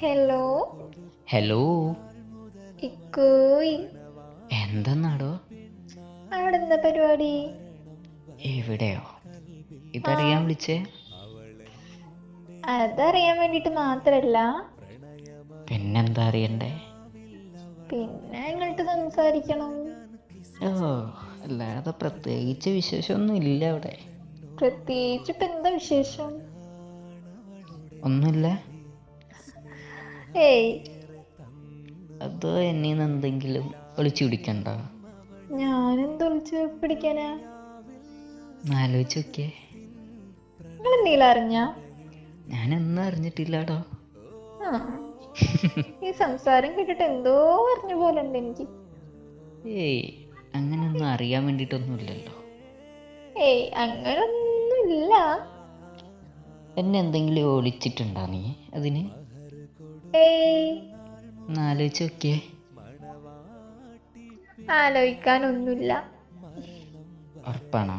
Hello hello ഇക്കോയ്. എന്തെന്നാടോ? അവിടെ എന്താ പരിപാടി? എവിടെയോ? ഇതറിയാൻ വിളിച്ചേ? അതറിയാൻ വേണ്ടിട്ട് മാത്രല്ല. പിന്നെന്താ അറിയണ്ടേ? പിന്നെ ഇങ്ങോട്ട് സംസാരിക്കണം? ഓ അല്ലാതെ പ്രത്യേകിച്ച് വിശേഷമൊന്നും ഇല്ല അവിടെ. പ്രത്യേകിച്ച് ഇപ്പൊ എന്താ വിശേഷം? ഒന്നുമില്ല. ഏയ്. അതോ എന്നെ എന്തെങ്കിലും ഒളിച്ചു പിടിക്കണ്ട? ഞാനെന്ത് ഒളിച്ചു പിടിക്കാനാ? ആലോചിച്ച് നോക്കിയേ നിങ്ങൾ എന്തെങ്കിലും അറിഞ്ഞ? ഞാനൊന്നും അറിഞ്ഞിട്ടില്ലാടോ. ആ. ഈ സംസാരം കേട്ടിട്ട് എന്തോ അറിഞ്ഞ പോലെ ഉണ്ട് എനിക്ക്. ഏയ് അങ്ങനെയൊന്നും അറിയാൻ വേണ്ടിട്ടൊന്നുമില്ലല്ലോ ഏയ് അങ്ങനൊന്നുമില്ല. എന്നെ എന്തെങ്കിലും ഒളിച്ചിട്ടുണ്ടോ നീ അതിന്? ആലോചിച്ച് നോക്കിയേ ആലോചിക്കാനൊന്നുമില്ല ഉറപ്പാണോ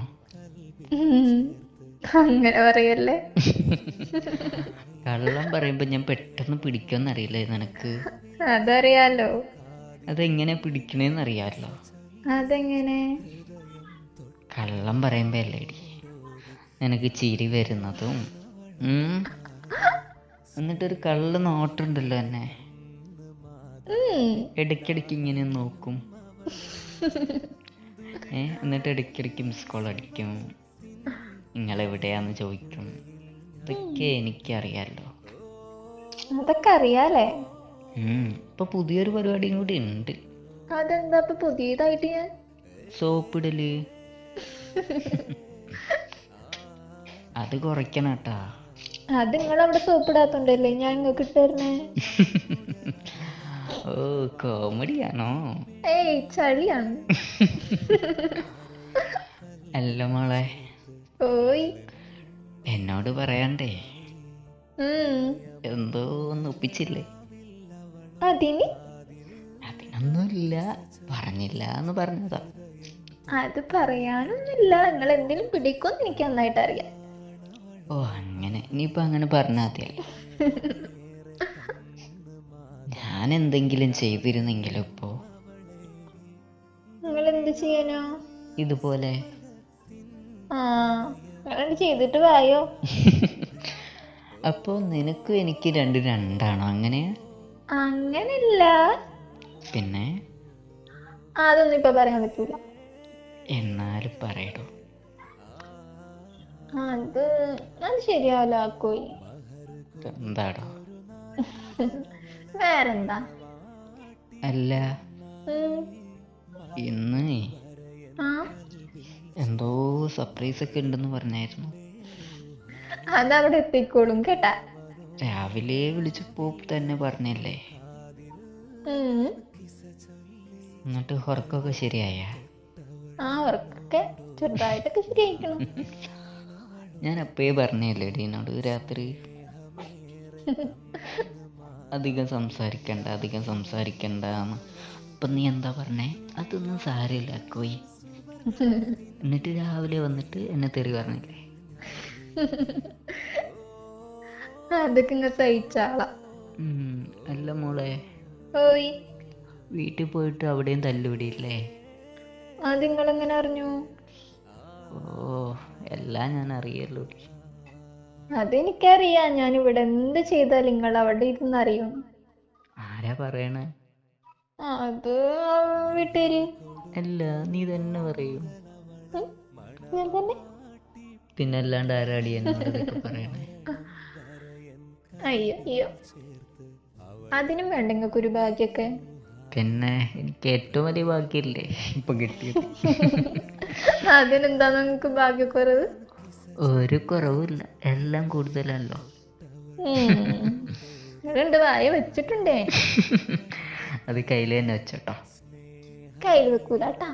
അങ്ങനെ പറയല്ലേ? കള്ളം പറയുമ്പോ ഞാൻ പെട്ടെന്ന് പിടിക്കുമെന്നറിയില്ലേ നിനക്ക്. അതറിയാലോ. അതെങ്ങനെ പിടിക്കണേന്ന് അറിയാലോ അതെങ്ങനെ? കള്ളം പറയുമ്പോ അല്ലേടി. നിനക്ക് ചിരി വരുന്നതും. എന്നിട്ടൊരു കള്ള നോട്ടുണ്ടല്ലോ എന്നെ. ഇടയ്ക്കിടയ്ക്ക് ഇങ്ങനെ നോക്കും. ഏ എന്നിട്ട് ഇടയ്ക്കിടയ്ക്ക് മിസ് കോൾ അടിക്കും. നിങ്ങൾ എവിടെയാന്ന് ചോദിക്കും. ഇതൊക്കെ എനിക്കറിയാലോ. അതൊക്കെ അറിയാലേ? ഉം. ഇപ്പൊ പുതിയൊരു പരിപാടിയും കൂടി ഉണ്ട്. അതെന്താ ഇപ്പൊ പുതിയതായിട്ട് ഞാൻ? സോപ്പിടൽ. അത് കുറയ്ക്കണം കേട്ടാ. അത് നിങ്ങൾ അവിടെ സോപ്പിടാത്തോണ്ടല്ലേ ഞാൻ നിങ്ങൾക്ക് ഇട്ടുതരണേ ഓ കോമഡിയാണോ? ഏയ് ചളിയാണ്. അല്ല മോളെ. ഓയ്. എന്നോട് പറയാണ്ടേ. എന്തോ ഒന്ന് ഒപ്പിച്ചില്ലേ? അതിന്? അതിനൊന്നുമില്ല. പറഞ്ഞില്ല എന്ന് പറഞ്ഞതാ. അത് പറയാനൊന്നുമില്ല. നിങ്ങൾ എന്തിനും പിടിക്കുമെന്ന് എനിക്ക് നന്നായിട്ട് അറിയാം ഓ അങ്ങനെ. ഇനിയിപ്പോ അങ്ങനെ പറഞ്ഞാൽ മതിയല്ലോ ഞാൻ എന്തെങ്കിലും ചെയ്തിരുന്നെങ്കിലും ഇപ്പോ? നിങ്ങൾ എന്ത് ചെയ്യാനോ? ഇതുപോലെ. ആ ചെയ്തിട്ട് വായോ അപ്പോൾ നിനക്കും എനിക്ക് രണ്ട് രണ്ടാണോ അങ്ങനെ? അങ്ങനില്ല പിന്നെ? അതൊന്നും ഇപ്പൊ പറയാൻ പറ്റൂല. എന്നാലും പറയടോ. അത് അത് ശരിയാവില്ല ആക്കോയി. എന്താടോ? വേറെന്താ? അല്ല. ഇന്ന് എന്തോ സർപ്രൈസ് ഒക്കെ ഉണ്ടെന്ന് പറഞ്ഞായിരുന്നു. അതവിടെ എത്തിക്കോളും കേട്ടാ. രാവിലെ വിളിച്ചപ്പോ തന്നെ പറഞ്ഞല്ലേ. എന്നിട്ട് ഉറക്കമൊക്കെ ശരിയായ? ആ ഉറക്കൊക്കെ ചെറുതായിട്ടൊക്കെ ശരിയായിക്കണം ഞാൻ അപ്പേ പറഞ്ഞല്ലേ ഡീനോട് രാത്രി. അധികം സംസാരിക്കണ്ട അധികം സംസാരിക്കണ്ട എന്ന്. അപ്പം നീ എന്താ പറഞ്ഞേ? അതൊന്നും സാരമില്ല കോയി എന്നിട്ട് രാവിലെ വന്നിട്ട് എന്നെ തെറി പറഞ്ഞില്ലേ? അതൊക്കെ ഇങ്ങനെ സഹിച്ചാളാ. അല്ല മോളെ. ഓയ്. വീട്ടിൽ പോയിട്ട് അവിടെയും തല്ലുപിടിയില്ലേ അത് നിങ്ങളെങ്ങനെ അറിഞ്ഞു? ഓ. എല്ലാം ഞാൻ അറിയല്ലോ. അതെനിക്കറിയാം. ഞാൻ ഇവിടെ എന്ത് ചെയ്താലും നിങ്ങൾ അവിടെ ഇരുന്ന് അറിയും. ആരാ പറയണേ? അത് വീട്ടുകാര്. അല്ല നീ തന്നെ പറയൂ. ഞാൻ തന്നെ? പിന്നെ അല്ലാണ്ട് ആരാടി എന്നോട് പറയണേ? അയ്യോ അയ്യോ. അതിനും വേണ്ട നിങ്ങൾക്ക് ഒരു ഭാഗ്യൊക്കെ പിന്നെ എനിക്ക് ഏറ്റവും വലിയ ഭാഗ്യല്ലേ ഇപ്പൊ കിട്ടിയത്. അതിനെന്താ നിങ്ങൾക്ക് ഭാഗ്യക്കുറവ്? ഒരു കുറവില്ല എല്ലാം കൂടുതലല്ലോ. രണ്ട് വായ വെച്ചിട്ടുണ്ടേ. അത് കയ്യിൽ തന്നെ വെച്ചോട്ടോ. കയ്യിൽ വെക്കൂല കേട്ടാ